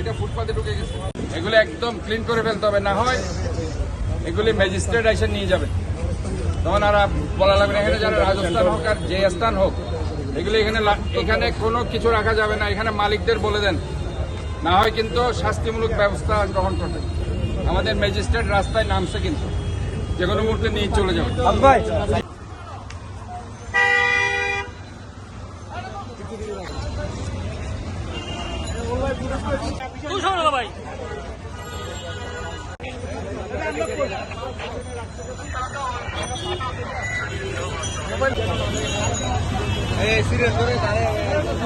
এটা ঢুকে গেছে এগুলো একদম ক্লিন করে ফেলতে হবে, না হয় এগুলি ম্যাজিস্ট্রেট এসে নিয়ে যাবে। তখন আর বলা লাগবে না, এখানে যারা রাজস্থান হোক আর যে স্থান হোক, এগুলো এখানে এখানে কোনো কিছু রাখা যাবে না। এখানে মালিকদের বলে দেন না হয় কিন্তু শাস্তিমূলক ব্যবস্থা গ্রহণ করবে। আমাদের ম্যাজিস্ট্রেট রাস্তায় নামছে কিন্তু। যে কোনো মুহূর্তে নিয়ে চলে যাবে। করে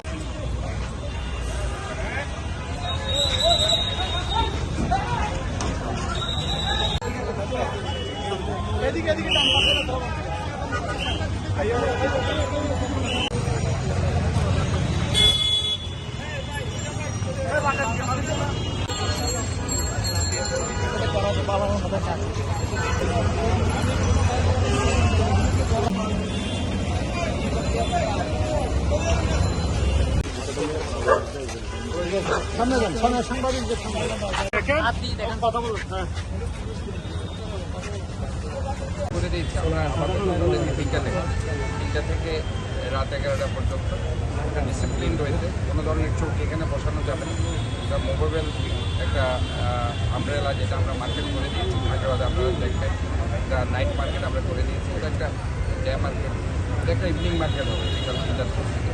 সামনে যান সামনে সাংবাদিকদের সামনে আপনি দেখেন। কথা বলুন হ্যাঁ। দিয়েছি আমরা প্রতিদিন বিকালে তিনটা থেকে। রাত এগারোটা পর্যন্ত একটা ডিসিপ্লিন রয়েছে কোনো ধরনের চোখ এখানে বসানো যাবে না। একটা মোবাইল একটা আমব্রেলা যেটা আমরা মার্কেট করে দিয়েছি হায়দ্রাবাদে আপনারা দেখবেন একটা নাইট মার্কেট আমরা করে দিয়েছি। এটা একটা ডে মার্কেট এটা একটা ইভিনিং মার্কেট হবে, বিকাল তিনটার থেকে